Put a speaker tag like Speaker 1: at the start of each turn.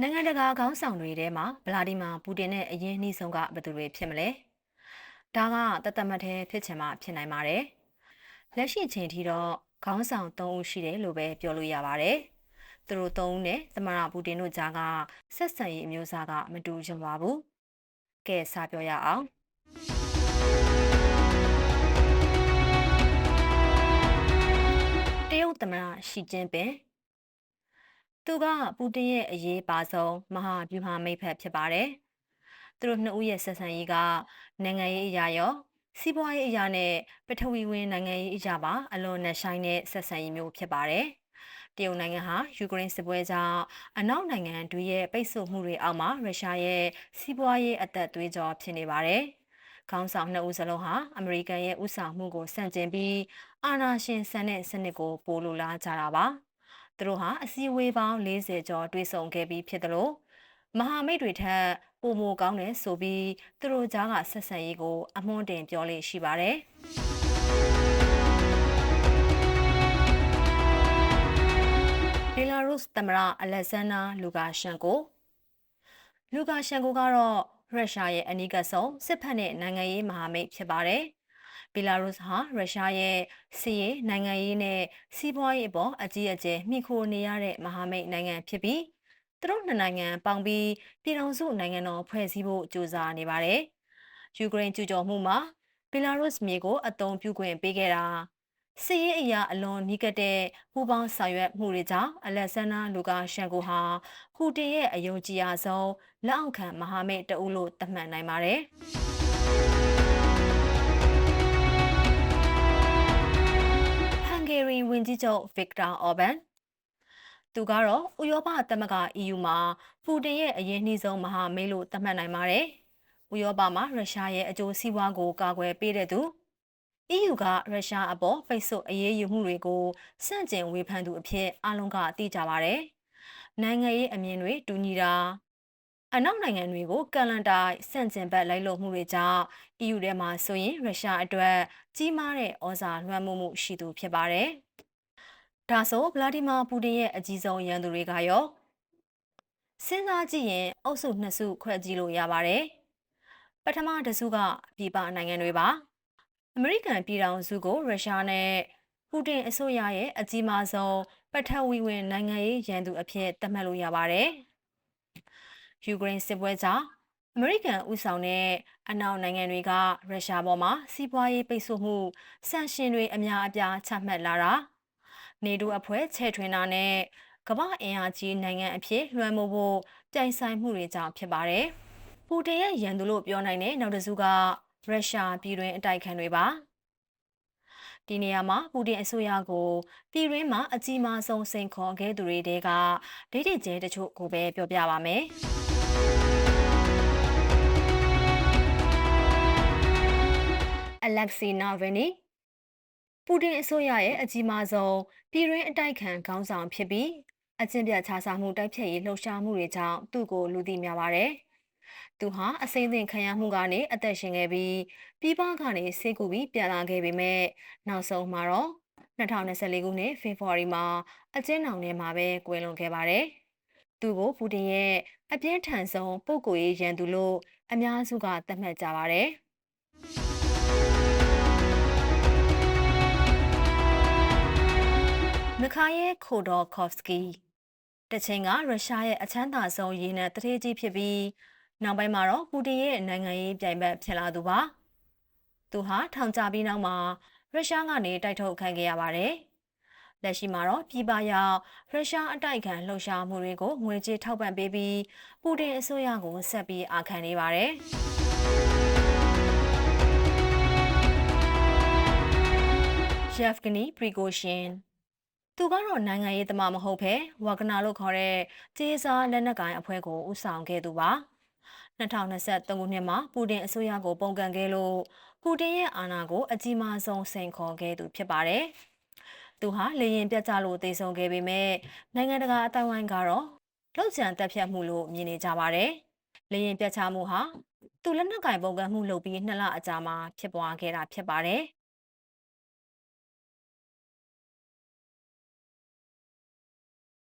Speaker 1: နိုင်ငံတကာခေါင်းဆောင်တွေထဲမှာဗလာဒီမာပူတင်နဲ့အရင်နှီးဆုံးကဘယ်သူတွေဖြစ်မလဲဒါကတသက်မတ်ထဲဖြစ်ချင်မှဖြစ်နိုင်ပါတယ်လက်ရှိချိန်ထိတော့ခေါင်းဆောင်၃ဦးရှိတယ်လို့ပဲပြောလို့ရပါတယ်သူတို့၃ဦးနဲ့သမရပူတင်တို့ကြားကဆက်ဆံရေးအမျိုးအစားကမတူကြပါဘူးကဲစပြောရအောင်တရုတ်သမရရှီကျင်းပင် သူကပူတင်ရဲ့အရေးပါဆုံးမဟာဗျူဟာမိတ်ဖက်ဖြစ်ပါတယ်။သူတို့နှစ်ဦးရဲ့ဆက်ဆံရေးကနိုင်ငံရေးအရာရောစီးပွားရေးအရာနဲ့ပထဝီဝင်နိုင်ငံရေးအရာပါအလွန်နဲ့ဆိုင်တဲ့ဆက်ဆံရေးမျိုးဖြစ်ပါတယ်။တရုတ်နိုင်ငံဟာယူကရိန်းစစ်ပွဲကြောင့်အနောက်နိုင်ငံတွေရဲ့ပိတ်ဆို့မှုတွေအောက်မှာရုရှားရဲ့စီးပွားရေးအသက်သွေးကြောဖြစ်နေပါတယ်။ခေါင်းဆောင်နှစ်ဦးစလုံးဟာအမေရိကန်ရဲ့ဥဆောင်မှုကိုစန့်ကျင်ပြီးအာဏာရှင်ဆန်တဲ့စနစ်ကိုပိုလိုလားကြတာပါ။ သူတို့ဟာအစည်းအဝေးပေါင်း40ကျော်တွေ့ဆုံခဲ့ပြီးဖြစ်တယ်လို့မဟာမိတ်တွေထက်ပုံမကောင်းတယ်ဆိုပြီးသူတို့ကြားကဆက်ဆံရေးကိုအမွှန်းတင်ပြောလေးရှိပါတယ်ဘီလာရုစ်သမ္မတအလက်ဇန်နာလူကာရှန်ကိုလူကာရှန်ကိုကတော့ရုရှားရဲ့အနီးကပ်ဆုံးစစ်ဖက်နဲ့နိုင်ငံရေးမဟာမိတ်ဖြစ်ပါတယ်။ ဘီလာရုစ်ဟာရုရှားရဲ့စီးရေးနိုင်ငံရေးနဲ့စီးပွားရေးအပေါ်အကြီးအကျယ်မှီခိုနေရတဲ့မဟာမိတ်နိုင်ငံဖြစ်ပြီးသူတို့နှစ်နိုင်ငံပေါင်းပြီးပြည်ထောင်စုနိုင်ငံတော်ဖွဲ့စည်းဖို့ကြိုးစားနေပါတယ်။ယူကရိန်းကျူးကျော်မှုမှာဘီလာရုစ်မြေကိုအသုံးပြုခွင့်ပေးခဲ့တာစီးရေးအရာအလွန်နီးကပ်တဲ့ပူးပေါင်းဆောင်ရွက်မှုတွေကြောင့်အလက်ဆန္ဒလူကာရှန်ကိုဟာပူတင်ရဲ့အယုံကြည်အားဆုံးလက်အောက်ခံမဟာမိတ်တအုပ်လို့သတ်မှတ်နိုင်ပါတယ်။ ဝန်ကြီးချုပ်ဗစ်တာအော်ဘန်သူကတော့ဥရောပသမဂ္ဂ EU မှာပူတင်ရဲ့အရင်နှီးဆုံးမဟာမိတ်လို့သတ်မှတ်နိုင်ပါတယ်။ဥရောပမှာရုရှားရဲ့အကျိုးစီးပွားကိုကာကွယ်ပေးတဲ့သူ EU ကရုရှားအပေါ်ပိတ်ဆို့အရေးယူမှုတွေကိုစန့်ကျင်ဝေဖန်သူအဖြစ်အလုံးကသိကြပါတယ်။နိုင်ငံရေးအမြင်တွေတူညီတာအနောက်နိုင်ငံတွေကိုကန်လန်တိုင်းစန့်ကျင်ဘက်လိုက်လို့မှုတွေကြောင့် EU ထဲမှာဆိုရင်ရုရှားအတွက်ကြီးမားတဲ့ဩဇာလွှမ်းမိုးမှုရှိသူဖြစ်ပါတယ်။ ဒါဆိုဗလာဒီမာပူတင်ရဲ့အကြီးဆုံးရန်သူတွေကရောစဉ်းစားကြည့်ရင်အုပ်စုနှစ်စုခွဲကြည့်လို့ရပါတယ်။ပထမတစုကပြည်ပနိုင်ငံတွေပါ။အမေရိကန်ပြည်ထောင်စုကိုရုရှားနဲ့ပူတင်အစိုးရရဲ့အကြီးမားဆုံးပထဝီဝင်နိုင်ငံရေးရန်သူအဖြစ်သတ်မှတ်လို့ရပါတယ်။ယူကရိန်းစစ်ပွဲကြောင့်အမေရိကန်ဥဆောင်တဲ့အနောက်နိုင်ငံတွေကရုရှားပေါ်မှာစီးပွားရေးပိတ်ဆို့မှုဆန့်ရှင်တွေအများအပြားချမှတ်လာတာ နေတိုးအဖွဲ့ချဲ့ထွင်တာနဲ့ကမ္ဘာအင်အားကြီးနိုင်ငံအဖြစ်လွှမ်းမိုးဖို့ကြိုင်ဆိုင်မှုတွေကြောင့်ဖြစ်ပါတယ်။ပူတင်ရဲ့ရန်သူလို့ပြောနိုင်တဲ့နောက်တစ်စုကရုရှားပြည်တွင်းအတိုက်ခံတွေပါ။ဒီနေရာမှာပူတင်အစိုးရကိုပြည်ရင်းမှာအကြီးမားဆုံးစိန်ခေါ်ခဲ့သူတွေတဲကဒိတ်ဒိတ်ကျဲတချို့ကိုပဲပြောပြပါမယ်။ Alexei Navalny ပူတင်အစိုးရရဲ့အကြီးမားဆုံးပြည်တွင်းအတိုက်ခံခေါင်းဆောင်ဖြစ်ပြီးအကျင့်ပြတ်ခြားစားမှုတိုက်ဖျက်ရေးလှုပ်ရှားမှုတွေကြောင့်သူ့ကိုလူသိများပါတယ်။သူဟာအစိမ့်သိမ့်ခံရမှုကနေအသက်ရှင်ခဲ့ပြီးပြည်ပကနေဆေးကူပြီးပြန်လာခဲ့ပေမဲ့နောက်ဆုံးမှာတော့2024ခုနှစ်ဖေဖော်ဝါရီမှာအကျဉ်းထောင်ထဲမှာပဲကွယ်လွန်ခဲ့ပါတယ်။သူကိုပူတင်ရဲ့အပြင်းထန်ဆုံးပုဂ္ဂိုလ်ရေးရန်သူလို့အများစုကသတ်မှတ်ကြပါတယ်။ မခါယဲခိုဒေါ်ကော့ဖ်စကီတချိန်ကရုရှားရဲ့အချမ်းသာဆုံးရေနံတထေးကြီးဖြစ်ပြီးနောက်ပိုင်းမှာတော့ပူတင်ရဲ့နိုင်ငံရေးပြိုင်ဘက်ဖြစ်လာသူပါသူဟာထောင်ချပြီးနောက်မှာရုရှားကနေတိုက်ထုတ်ခံခဲ့ရပါတယ်လက်ရှိမှာတော့ပြည်ပရောက်ရုရှားအတိုက်ခံလှုပ်ရှားမှုတွေကိုငွေကြေးထောက်ပံ့ပေးပြီးပူတင်အစိုးရကိုဆက်ပြီးအာခံနေပါတယ်။ Yevgeny Prigozhin သူကတော့နိုင်ငံရေးသမားမဟုတ်ဘဲဝါဂနာလို့ခေါ်တဲ့ကြေးစားလက်နက်ကိုင်အဖွဲ့ကိုဦးဆောင်ခဲ့သူပါ2023ခုနှစ်မှာပူတင်အစိုးရကိုပုံကန်ခဲ့လို့ပူတင်ရဲ့အာဏာကိုအကြီးမားဆုံးစိန်ခေါ်ခဲ့သူဖြစ်ပါတယ်သူဟာလေရင်ပြတ်ကျလို့တေဆုံခဲ့ပေမဲ့နိုင်ငံတကာအတိုင်းဝိုင်းကတော့လောက်ကျန်တက်ဖြတ်မှုလို့မြင်နေကြပါတယ်လေရင်ပြတ်ချမှုဟာသူလက်နက်ကင်ပုံကမှုလုပ်ပြီးနှစ်လအကြာမှာဖြစ်ပွားခဲ့တာဖြစ်ပါတယ်